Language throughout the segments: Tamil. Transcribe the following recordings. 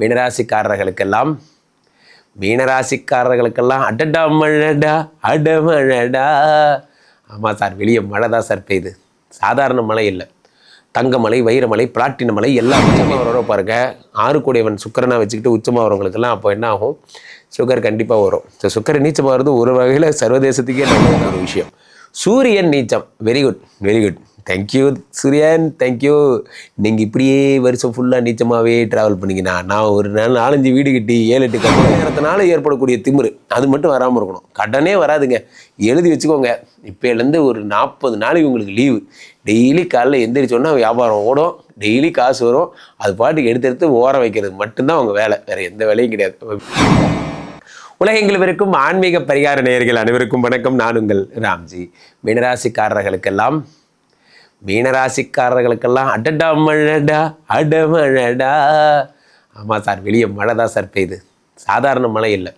மீனராசிக்காரர்களுக்கெல்லாம் மீனராசிக்காரர்களுக்கெல்லாம் அடடா மழடா அடமழடா ஆமாம் சார் வெளியே மழை தான் சார் பெய்யுது. சாதாரண மழை இல்லை. தங்கமலை வைரமலை பிளாட்டின மலை எல்லாம் உச்சமாக வர பாருங்க. ஆறு கூடியவன் சுக்கரனை வச்சுக்கிட்டு உச்சமாக வரவங்களுக்கெல்லாம் அப்போ என்ன ஆகும்? சுகர் கண்டிப்பாக வரும். ஸோ சுக்கரை நீச்சம் வர்றது ஒரு வகையில் சர்வதேசத்துக்கே நல்ல ஒரு விஷயம். சூரியன் நீச்சம். Very good very good thank you சூரியன் தேங்க்யூ நீங்கள் இப்படியே வருஷம் ஃபுல்லாக நீச்சமாகவே ட்ராவல் பண்ணிங்கன்னா நான் ஒரு நாள் நாலஞ்சு வீடு கட்டி ஏழு எட்டு கட்ட நேரத்தினால ஏற்படக்கூடிய திமிரு. அது மட்டும் வராமல் இருக்கணும். கடனே வராதுங்க. எழுதி வச்சுக்கோங்க. இப்போலேருந்து ஒரு நாற்பது நாளைக்கு உங்களுக்கு லீவு டெய்லி காலைல எந்திரிச்சோன்னா வியாபாரம் ஓடும். டெய்லி காசு வரும். அது பாட்டுக்கு எடுத்து எடுத்து ஓரம் வைக்கிறது மட்டும்தான் உங்கள் வேலை. வேறு எந்த வேலையும் கிடையாது. உலகெங்கிலும் ஆன்மீக பரிகார நேயர்கள் அனைவருக்கும் வணக்கம். நான் உங்கள் ராம்ஜி. மீனராசிக்காரர்களுக்கெல்லாம் மீனராசிக்காரர்களுக்கெல்லாம் அடடா மழடா அடமழடா ஆமாம் சார் வெளியே மழை தான் சார் பெய்யுது. சாதாரண மழை இல்லை.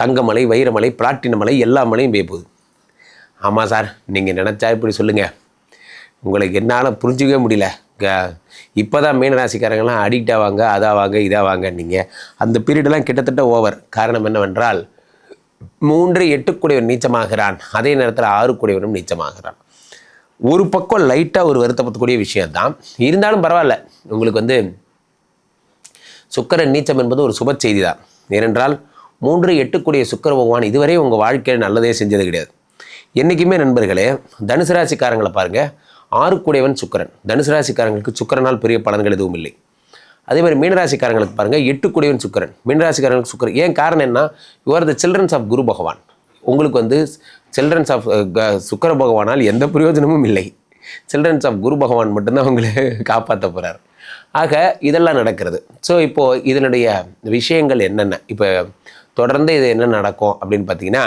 தங்கமலை வைரமலை பிளாட்டின மலை எல்லா மலையும் பெய்ய போகுது. ஆமாம் சார் நீங்கள் நினச்சா இப்படி சொல்லுங்கள் உங்களுக்கு என்னால் புரிஞ்சிக்கவே முடியல. இப்போ தான் மீனராசிக்காரங்களாம் அடிக்ட் ஆவாங்க அதாவாங்க இதாவாங்க நீங்கள் அந்த பீரியடெலாம் கிட்டத்தட்ட ஓவர் காரணம் என்னவென்றால் மூன்று எட்டுக்குடையவன் நீச்சமாகிறான். அதே நேரத்தில் ஆறுக்குடையவனும் நீச்சமாகிறான். ஒரு பக்கம் லைட்டாக ஒரு வருத்தப்படக்கூடிய விஷயம்தான். இருந்தாலும் பரவாயில்ல. உங்களுக்கு வந்து சுக்கரன் நீச்சம் என்பது ஒரு சுப செய்தி தான் ஏனென்றால் மூன்று எட்டுக்குடைய சுக்கர பகவான் இதுவரை உங்கள் வாழ்க்கையில் நல்லதே செஞ்சது கிடையாது. என்றைக்குமே நண்பர்களே தனுசு ராசிக்காரங்களை பாருங்கள் ஆறுக்குடையவன் சுக்கரன். தனுசு ராசிக்காரங்களுக்கு சுக்கரனால் பெரிய பலன்கள் எதுவும் இல்லை. அதே மாதிரி மீனராசிக்காரங்களுக்கு பாருங்கள் எட்டுக்குடையவன் சுக்கரன். மீனராசிக்காரங்களுக்கு சுக்கரன். ஏன் காரணம் என்ன? Your the children's of Guru பகவான். உங்களுக்கு வந்து சில்ட்ரன்ஸ் ஆஃப் சுக்கர பகவானால் எந்த பிரயோஜனமும் இல்லை. சில்ட்ரன்ஸ் ஆஃப் குரு பகவான் மட்டும்தான் உங்களை காப்பாற்ற போகிறார் ஆக இதெல்லாம் நடக்கிறது. ஸோ இப்போது இதனுடைய விஷயங்கள் என்னென்ன? இப்போ தொடர்ந்து இது என்ன நடக்கும் அப்படின்னு பார்த்தீங்கன்னா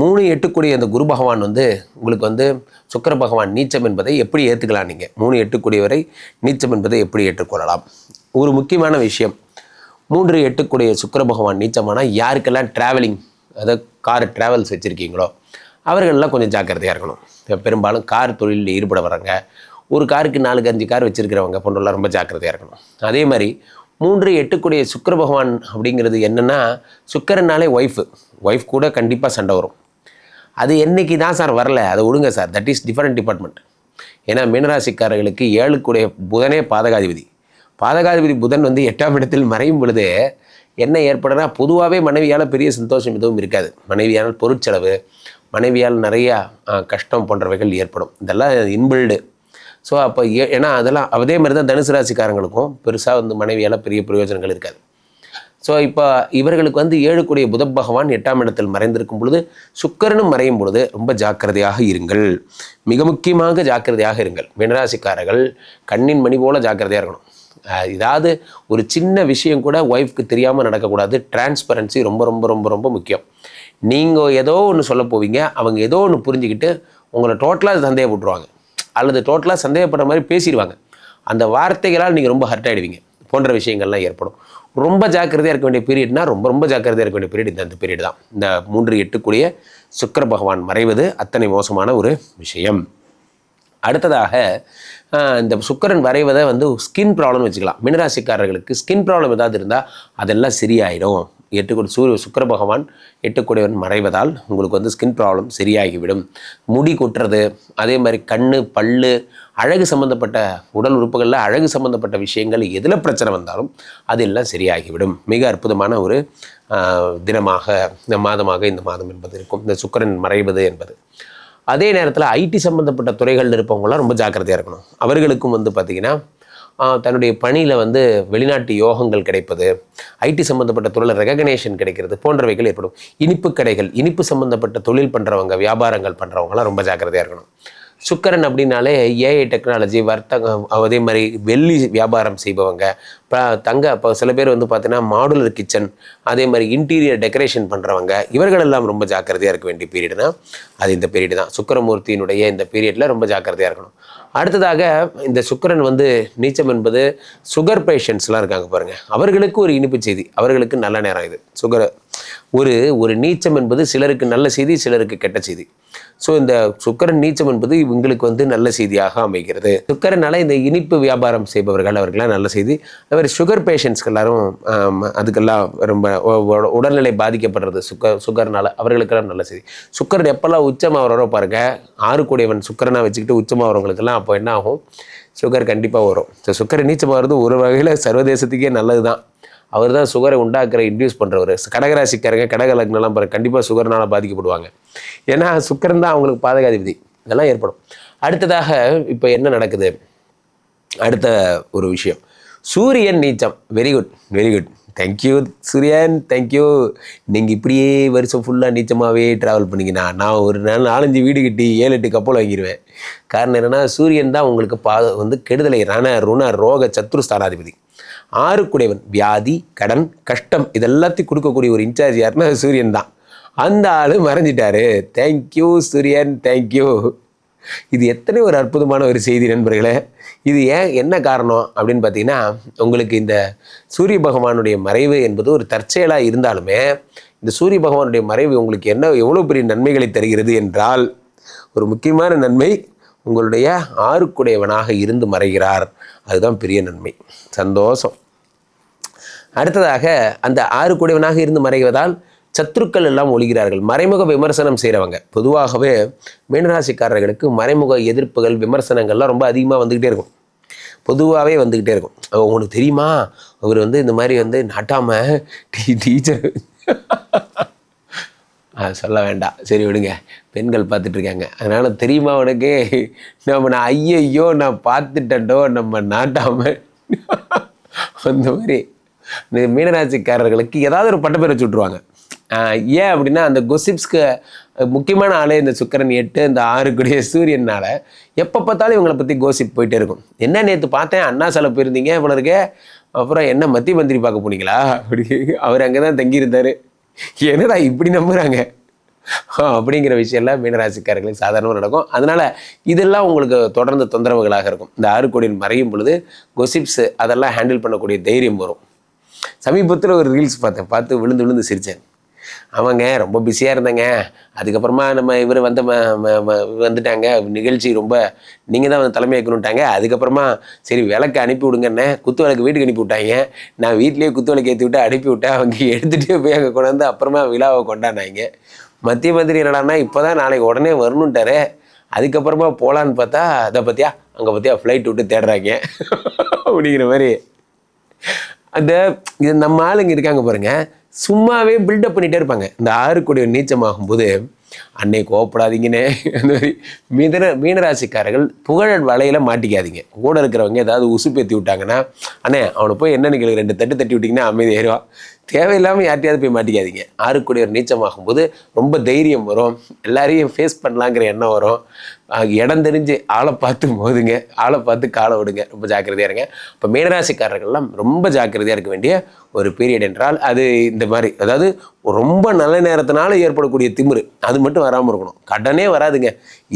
மூணு எட்டுக்குடிய அந்த குரு பகவான் வந்து உங்களுக்கு வந்து சுக்கிர பகவான் நீச்சம் என்பதை எப்படி ஏற்றுக்கலாம் நீங்கள் மூணு எட்டுக்குடியவரை நீச்சம் என்பதை எப்படி ஏற்றுக்கொள்ளலாம்? ஒரு முக்கியமான விஷயம். மூன்று எட்டுக்குடிய சுக்கிர பகவான் நீச்சமானால் யாருக்கெல்லாம் ட்ராவலிங் அதாவது கார் ட்ராவல்ஸ் வச்சுருக்கீங்களோ அவர்கள்லாம் கொஞ்சம் ஜாக்கிரதையாக இருக்கணும். இப்போ பெரும்பாலும் கார் தொழிலில் ஈடுபட வராங்க ஒரு காருக்கு நாலுக்கு அஞ்சு கார் வச்சுருக்கிறவங்க போன்றெல்லாம் ரொம்ப ஜாக்கிரதையாக இருக்கணும். அதே மாதிரி மூன்று எட்டுக்குடைய சுக்கர பகவான் அப்படிங்கிறது என்னென்னா சுக்கரனாலே ஒய்ஃபு ஒய்ஃப் கூட கண்டிப்பாக சண்டை வரும். அது என்னைக்கு தான் சார் வரல அதை விடுங்க sir that is different department ஏன்னா மீனராசிக்காரர்களுக்கு ஏழுக்குடைய புதனே பாதகாதிபதி. பாதகாதிபதி புதன் வந்து எட்டாம் இடத்தில் மறையும் பொழுது என்ன ஏற்படுனா பொதுவாகவே மனைவியால் பெரிய சந்தோஷம் எதுவும் இருக்காது. மனைவியால் பொருட்செலவு மனைவியால் நிறையா கஷ்டம் போன்றவைகள் ஏற்படும். இதெல்லாம் இன்பில்டு. ஸோ அப்போ ஏ ஏன்னா அதெல்லாம் அதே மாதிரி தான் தனுசு ராசிக்காரங்களுக்கும் பெருசாக வந்து மனைவியால் பெரிய பிரயோஜனங்கள் இருக்காது. ஸோ இப்போ இவர்களுக்கு வந்து ஏழுக்குடைய புத பகவான் எட்டாம் இடத்தில் மறைந்திருக்கும் பொழுது சுக்கரனும் மறையும் பொழுது ரொம்ப ஜாக்கிரதையாக இருங்கள். மிக முக்கியமாக ஜாக்கிரதையாக இருங்கள். மீனராசிக்காரர்கள் கண்ணின் மணி போல ஜாக்கிரதையாக இருக்கணும். ஏதாவது இதாவது ஒரு சின்ன விஷயம் கூட ஒய்ஃப்க்கு தெரியாமல் நடக்கக்கூடாது. டிரான்ஸ்பரன்சி ரொம்ப ரொம்ப ரொம்ப ரொம்ப முக்கியம். நீங்கள் ஏதோ ஒன்று சொல்ல போவீங்க அவங்க ஏதோ ஒன்று புரிஞ்சுக்கிட்டு உங்களை டோட்டலாக சந்தேகப்பட்டுருவாங்க அல்லது டோட்டலாக சந்தேகப்படுற மாதிரி பேசிடுவாங்க. அந்த வார்த்தைகளால் நீங்கள் ரொம்ப ஹர்ட் ஆகிடுவீங்க போன்ற விஷயங்கள்லாம் ஏற்படும். ரொம்ப ஜாக்கிரதையாக இருக்க வேண்டிய பீரியட்னா ரொம்ப ரொம்ப ஜாக்கிரதையாக இருக்க வேண்டிய பீரியட் இந்த அந்த பீரியட் தான். இந்த மூன்று எட்டுக்குரிய சுக்கர பகவான் மறைவது அத்தனை மோசமான ஒரு விஷயம். அடுத்ததாக இந்த சுக்கிரன் வரைவதை வந்து ஸ்கின் ப்ராப்ளம் வச்சுக்கலாம். மினராசிக்காரர்களுக்கு ஸ்கின் ப்ராப்ளம் ஏதாவது இருந்தால் அதெல்லாம் சரியாயிடும். எட்டுக்குடி சூரிய சுக்கர பகவான் எட்டுக்கூடியவன் மறைவதால் உங்களுக்கு வந்து ஸ்கின் ப்ராப்ளம் சரியாகிவிடும். முடி கொட்டுறது அதே மாதிரி கண் பல்லு அழகு சம்மந்தப்பட்ட உடல் உறுப்புகளில் அழகு சம்மந்தப்பட்ட விஷயங்கள் எதில் பிரச்சனை வந்தாலும் அதெல்லாம் சரியாகிவிடும். மிக அற்புதமான ஒரு தினமாக இந்த மாதமாக இந்த மாதம் என்பது இருக்கும். இந்த சுக்கிரன் மறைவது என்பது. அதே நேரத்தில் ஐடி சம்மந்தப்பட்ட துறைகளில் இருப்பவங்களாம் ரொம்ப ஜாக்கிரதையாக இருக்கணும். அவர்களுக்கும் வந்து பார்த்திங்கன்னா தன்னுடைய பணியில் வந்து வெளிநாட்டு யோகங்கள் கிடைப்பது ஐடி சம்மந்தப்பட்ட தொழில் ரெகக்னேஷன் கிடைக்கிறது போன்றவைகள் ஏற்படும். இனிப்பு கடைகள் இனிப்பு சம்மந்தப்பட்ட தொழில் பண்ணுறவங்க வியாபாரங்கள் பண்ணுறவங்களாம் ரொம்ப ஜாக்கிரதையாக இருக்கணும். சுக்கரன் அப்படின்னாலே ஏஐ டெக்னாலஜி வர்த்தகம் அதே மாதிரி வெள்ளி வியாபாரம் செய்பவங்க. இப்போ தங்க இப்போ சில பேர் வந்து பார்த்தீங்கன்னா மாடுலர் கிச்சன் அதே மாதிரி இன்டீரியர் டெக்கரேஷன் பண்ணுறவங்க இவர்கள் எல்லாம் ரொம்ப ஜாக்கிரதையாக இருக்க வேண்டிய பீரியட்னா அது இந்த பீரியட் தான். சுக்கரமூர்த்தியினுடைய இந்த பீரியடில் ரொம்ப ஜாக்கிரதையாக இருக்கணும். அடுத்ததாக இந்த சுக்கிரன் வந்து நீச்சம் என்பது சுகர் பேஷண்ட்ஸ்லாம் இருக்காங்க பாருங்கள் அவர்களுக்கு ஒரு இனிப்பு செய்தி. அவர்களுக்கு நல்ல நேரம் இது. சுகர் ஒரு ஒரு நீச்சம் என்பது சிலருக்கு நல்ல செய்தி சிலருக்கு கெட்ட செய்தி. ஸோ இந்த சுக்கரன் நீச்சம் என்பது இவங்களுக்கு வந்து நல்ல செய்தியாக அமைகிறது. சுக்கரனால இந்த இனிப்பு வியாபாரம் செய்பவர்கள் அவர்களாம் நல்ல செய்தி. அதுமாதிரி சுகர் பேஷண்ட்ஸ்க்கு எல்லாரும் அதுக்கெல்லாம் ரொம்ப உடல்நிலை பாதிக்கப்படுறது சுக்கர் சுகர்னால அவர்களுக்கெல்லாம் நல்ல செய்தி. சுக்கரன் எப்போல்லாம் உச்சமாக வரோ பாருங்க ஆறு கூடியவன் சுக்கரனாக வச்சுக்கிட்டு உச்சமாக வரவங்களுக்கெல்லாம் அப்போ என்ன ஆகும்? சுகர் கண்டிப்பாக வரும். ஸோ சுக்கரை நீச்சமாக வர்றது ஒரு வகையில் சர்வதேசத்துக்கே நல்லது தான் அவர் தான் சுகரை உண்டாக்குற இன்டியூஸ் பண்ணுறவர் கடகராசிக்காரங்க கடக லக்னம்லாம் பாருங்க கண்டிப்பாக சுகர்னால பாதிக்கப்படுவாங்க. ஏன்னா சுக்கரன் தான் அவங்களுக்கு பாதகாதிபதி இதெல்லாம் ஏற்படும். அடுத்ததாக இப்போ என்ன நடக்குது? அடுத்த ஒரு விஷயம். சூரியன் நீச்சம். Very good very good thank you சூரியன். தேங்க்யூ நீங்கள் இப்படியே வருஷம் ஃபுல்லாக நீச்சமாகவே ட்ராவல் பண்ணிங்கன்னா நான் ஒரு நாள் நாலஞ்சு வீடு கட்டி ஏழு எட்டு கப்பல் வாங்கிடுவேன் காரணம் என்னென்னா சூரியன் தான் உங்களுக்கு பா வந்து கெடுதலை ரண ருண ரோக சத்ரு ஸ்தானாதிபதி. ஆறுக்குடையவன். வியாதி கடன் கஷ்டம் இதெல்லாத்தையும் கொடுக்கக்கூடிய ஒரு இன்சார்ஜ் யாருன்னா சூரியன் தான். அந்த ஆள் மறைஞ்சிட்டாரு. தேங்க்யூ சூரியன். தேங்க்யூ இது எத்தனை ஒரு அற்புதமான ஒரு செய்தி நண்பர்களே. இது ஏன் என்ன காரணம் அப்படின்னு பார்த்தீங்கன்னா உங்களுக்கு இந்த சூரிய பகவானுடைய மறைவு என்பது ஒரு தற்செயலாக இருந்தாலுமே இந்த சூரிய பகவானுடைய மறைவு உங்களுக்கு என்ன எவ்வளோ பெரிய நன்மைகளை தருகிறது என்றால் ஒரு முக்கியமான நன்மை உங்களுடைய ஆறுக்குடையவனாக இருந்து மறைகிறார். அதுதான் பெரிய நன்மை. சந்தோஷம். அடுத்ததாக அந்த ஆறு கூடியவனாக இருந்து மறைவதால் சத்துருக்கள் எல்லாம் ஒழிகிறார்கள். மறைமுக விமர்சனம் செய்கிறவங்க பொதுவாகவே மீனராசிக்காரர்களுக்கு மறைமுக எதிர்ப்புகள் விமர்சனங்கள்லாம் ரொம்ப அதிகமாக வந்துக்கிட்டே இருக்கும். பொதுவாகவே வந்துக்கிட்டே இருக்கும். அஹ் உங்களுக்கு தெரியுமா? அவர் வந்து இந்த மாதிரி வந்து நாட்டாமல் டீ டீச்சர். சொல்ல வேண்டாம். சரி விடுங்க. பெண்கள் பார்த்துட்ருக்காங்க அதனால் தெரியுமா உனக்கு? நம்ம நான் ஐயையோ நான் பார்த்துட்டோ நம்ம நாட்டாமல் அந்த மாதிரி. இந்த மீனராசிக்காரர்களுக்கு ஏதாவது ஒரு பட்டப்பேர் வச்சு விட்ருவாங்க ஏன் அப்படின்னா அந்த கொசிப்ஸ்க்கு முக்கியமான ஆளே இந்த சுக்கிரன் எட்டு இந்த ஆறு கூடிய எப்போ பார்த்தாலும் இவங்களை பற்றி கோசிப் போயிட்டே இருக்கும். என்ன நேற்று பார்த்தேன்? அண்ணா சாலை போயிருந்தீங்க இவ்வளோ இருக்கே? அப்புறம் என்ன மத்திய மந்திரி பார்க்க போனீங்களா? அப்படி அவர் அங்கே தான் தங்கியிருந்தாரு. என்னடா இப்படி நம்புகிறாங்க அப்படிங்கிற விஷயம்லாம் மீனராசிக்காரர்களுக்கு சாதாரணமாக நடக்கும். அதனால் இதெல்லாம் உங்களுக்கு தொடர்ந்து தொந்தரவுகளாக இருக்கும். இந்த ஆறு கோடியில் மறையும் பொழுது கொசிப்ஸ் அதெல்லாம் ஹேண்டில் பண்ணக்கூடிய தைரியம் வரும். சமீபத்தில் ஒரு ரீல்ஸ் பார்த்தேன். பார்த்து விழுந்து விழுந்து சிரித்தேன் ஆமாங்க ரொம்ப பிஸியாக இருந்தேங்க. அதுக்கப்புறமா நம்ம இவர் வந்த ம- ம- வந்துட்டாங்க. நிகழ்ச்சி ரொம்ப நீங்கள் தான் வந்து தலைமை வைக்கணுட்டாங்க அதுக்கப்புறமா சரி விளக்கு அனுப்பி விடுங்கண்ணே குத்து விளக்கு வீட்டுக்கு அனுப்பி விட்டாங்க. நான் வீட்லேயே குத்து விளக்கு ஏற்றி விட்டு அனுப்பி விட்டேன். அவங்க எடுத்துகிட்டே போய் அங்கே கொண்டாந்து அப்புறமா விழாவை கொண்டாடினாங்க. மத்திய மந்திரி என்னடான்னா இப்போ தான் நாளைக்கு உடனே வரணுன்ட்டாரு அதுக்கப்புறமா போகலான்னு பார்த்தா அதை பற்றியா அங்கே பார்த்தியா ஃப்ளைட் விட்டு தேடுறாங்க. அப்படிங்கிற மாதிரி. அந்த இது நம்ம ஆளுங்க இருக்காங்க பாருங்க சும்மாவே பில்டப் பண்ணிகிட்டே இருப்பாங்க. இந்த ஆறு கோடி நீச்சமாகும் போது அன்னை கோவப்படாதீங்கன்னே அந்த மாதிரி மீன மீனராசிக்காரர்கள் புகழ் வலையில் மாட்டிக்காதீங்க. கூட இருக்கிறவங்க ஏதாவது உசுப்பேத்தி விட்டாங்கன்னா அண்ணே அவனை போய் என்ன கேளுங்க ரெண்டு தட்டு தட்டி விட்டிங்கன்னா அமைதி ஏறுவான் தேவையில்லாமல் யார்ட்டையாவது போய் மாட்டிக்காதீங்க. ஆறுக்குடியர் நீச்சமாகும் போது ரொம்ப தைரியம் வரும். எல்லாரையும் ஃபேஸ் பண்ணலாங்கிற எண்ணம் வரும். இடம் தெரிஞ்சு ஆளை பார்த்து மோதுங்க. ஆளை பார்த்து காலை விடுங்க. ரொம்ப ஜாக்கிரதையாக இருங்க. இப்போ மீனராசிக்காரர்கள்லாம் ரொம்ப ஜாக்கிரதையாக இருக்க வேண்டிய ஒரு பீரியட் என்றால் அது இந்த மாதிரி. அதாவது ரொம்ப நல்ல நேரத்தினால ஏற்படக்கூடிய திமிரு. அது மட்டும் வராமல் இருக்கணும். கடனே வராதுங்க.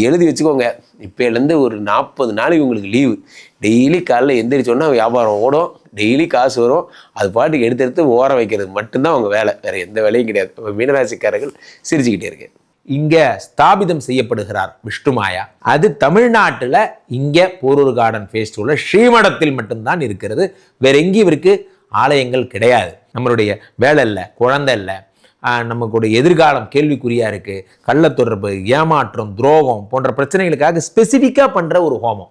எழுதி வச்சுக்கோங்க. இப்போலேருந்து ஒரு நாற்பது நாளைக்கு உங்களுக்கு லீவு டெய்லி காலைல எந்திரிச்சோன்னா வியாபாரம் ஓடும். டெய்லி காசு வரும். அது பாட்டுக்கு எடுத்து எடுத்து ஓர வைக்கிறது மட்டும்தான் அவங்க வேலை. வேறு எந்த வேலையும் கிடையாது. மீனராசிக்காரர்கள் சிரிச்சுக்கிட்டே இருக்கு. இங்கே ஸ்தாபிதம் செய்யப்படுகிறார் விஷ்ணுமாயா அது தமிழ்நாட்டில் இங்கே போரூர் கார்டன் ஃபேஸ்டிவலில் ஸ்ரீமடத்தில் மட்டும்தான் இருக்கிறது. வேற எங்கேயும் இவருக்கு ஆலயங்கள் கிடையாது. நம்மளுடைய வேலை இல்லை குழந்தை இல்லை. நமக்குடைய எதிர்காலம் கேள்விக்குறியாக இருக்குது கள்ள கள்ளத்தொடர்பு ஏமாற்றம் துரோகம் போன்ற பிரச்சனைகளுக்காக ஸ்பெசிஃபிக்காக பண்ணுற ஒரு ஹோமம்.